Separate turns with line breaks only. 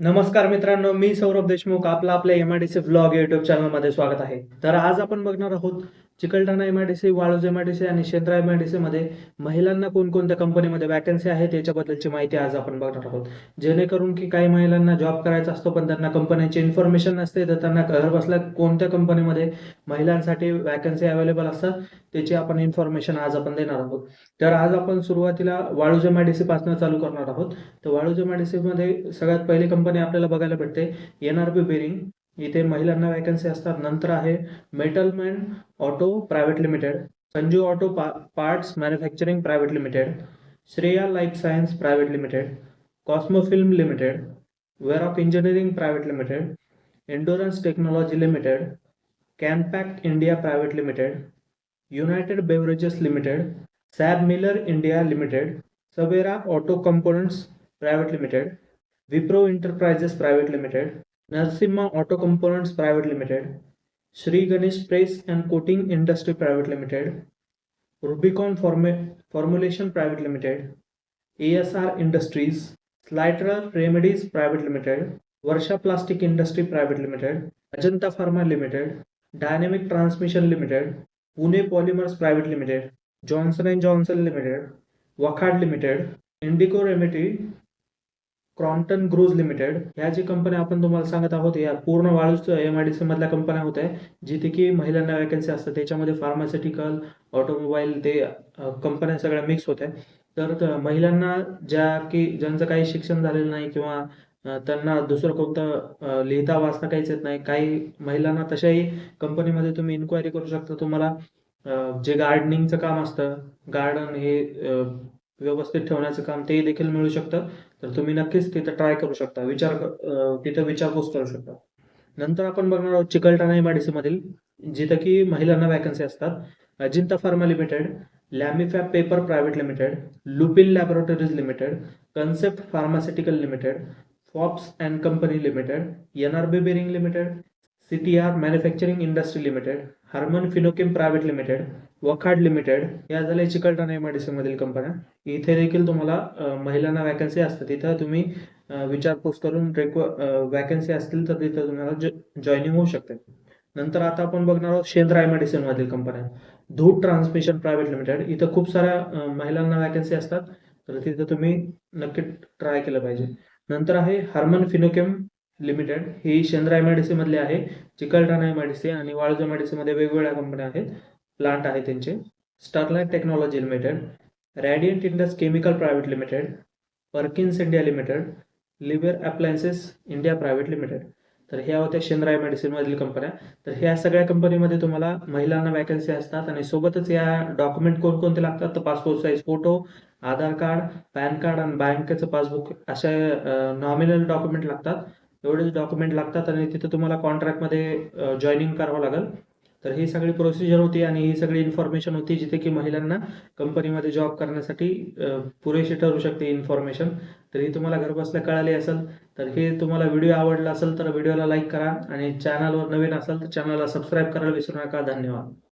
नमस्कार मित्रांनो मी सौरभ देशमुख. आपला आपल्या M I D C blog YouTube चॅनलमध्ये स्वागत आहे. तर आज आपण बघणार आहोत Chikalthana M I D C Waluj M I D C आणि Shendra M I D C मध्ये महिलांना कोणकोणत्या कंपनीमध्ये वॅकन्सी आहे त्याच्याबद्दलची माहिती आज आपण बघणार आहोत. जेणेकरून की काही महिलांना जॉब करायचा असतो पण त्यांना कंपन्यांची इन्फॉर्मेशन नसते तर त्यांना घर बसल्या कोणत्या कंपनीमध्ये महिलांसाठी वॅकन्सी अवेलेबल असतात त्याची आपण इन्फॉर्मेशन आज आपण देणार आहोत. तर आज आपण सुरुवातीला Waluj M I D C पासून चालू करणार आहोत. तर Waluj M I D C मध्ये सगळ्यात पहिली कंपनी आपल्याला बघायला भेटते एन आर बी बेरिंग इथे महिलांना वॅकन्सी असतात. नंतर आहे Metalman auto private limited Sanju auto पा parts manufacturing private limited Shreya life science private limited Cosmo film limited Varroc engineering private limited endurance technology limited Canpack India private limited United Beverages limited SAB Miller India limited Savera auto components private limited Wipro enterprises private limited Narasimha auto components private limited Shri Ganesh press and coating industry private limited Rubicon फॉर्मे formulation private limited A S R industries Slyter remedies private limited Varsha plastic industry private limited Ajanta pharma limited dynamic transmission limited Pune polymers private limited Johnson and Johnson limited Wockhardt limited Indoco remedy Crompton Greaves limited ह्या जी कंपन्या आपण तुम्हाला सांगत आहोत या पूर्ण Waluj M I D C मधल्या कंपन्या होत आहे जिथे की महिलांना वॅकन्सी असतात त्याच्यामध्ये फार्मास्युटिकल ऑटोमोबाईल ते कंपन्या सगळ्या मिक्स होत आहे तर महिलांना ज्या की ज्यांचं काही शिक्षण झालेलं नाही किंवा त्यांना दुसरं कोणतं लिहिता वाचता काहीच येत नाही काही महिलांना तशाही कंपनीमध्ये तुम्ही इन्क्वायरी करू शकता. तुम्हाला जे गार्डनिंगचं काम असतं गार्डन हे व्यवस्थित ठेवण्याचं काम ते देखील मिळू शकतं. तर तुम्ही नक्कीच तिथं ट्राय करू शकता. विचार तिथं विचारपूस करू शकता. नंतर आपण बघणार आहोत चिकलठाणा एमआयडीसी मधील जिथं की महिलांना वॅकन्सी असतात. Ajanta pharma limited Lamifab paper private limited Lupin laboratories limited concept pharmaceutical limited Fops and company limited N R B bearing limited CTR manufacturing industry limited Harman Finochem private limited Wockhardt limited या झाल्या Chikalthana MIDC मधील कंपन्या इथे देखील तुम्हाला महिलांना vacancy असतात तिथं तुम्ही विचारपूस करून वॅकन्सी असतील तर तिथं तुम्हाला जॉईनिंग होऊ शकते. नंतर आता आपण बघणार आहोत शेंद्रा एमआयडीसी मधील कंपन्या धूट ट्रान्समिशन प्रायव्हेट लिमिटेड इथं खूप साऱ्या महिलांना वॅकन्सी असतात. तर तिथं तुम्ही नक्की ट्राय केलं पाहिजे. नंतर आहे हार्मन फिनोकेम लिमिटेड ही शेंद्रा सी मधली आहे चिकलठाणा सी आणि वाळूज एमआयडीसी मध्ये वेगवेगळ्या कंपन्या आहेत प्लांट आहे त्यांचे. Starlite technology limited Radiant Indus chemical private limited Perkins India limited लिबियर appliances India private limited तर ह्या होत्या शेंद्राय मेडिसिनमधील कंपन्या तर ह्या सगळ्या कंपनीमध्ये तुम्हाला महिलांना वॅकन्सी असतात आणि सोबतच या डॉक्युमेंट कोणकोणते लागतात तर passport size photo Aadhaar card PAN card आणि बँकेचं पासबुक अशा नॉमिनल डॉक्युमेंट लागतात. एवढेच डॉक्युमेंट लागतात आणि तिथं तुम्हाला कॉन्ट्रॅक्टमध्ये जॉईनिंग करावं लागेल. तर ही सगळी प्रोसिजर होती आणि ही सगळी इन्फॉर्मेशन होती जिथे की महिलांना कंपनीमध्ये जॉब करण्यासाठी पुरेशी ठरू शकते इन्फॉर्मेशन तर ही तुम्हाला घरबसल्या कळाली असेल तर हे तुम्हाला व्हिडिओ आवडला असेल तर व्हिडिओला लाईक करा आणि चॅनलवर नवीन असाल तर चॅनलला सबस्क्राईब करायला विसरू नका. धन्यवाद.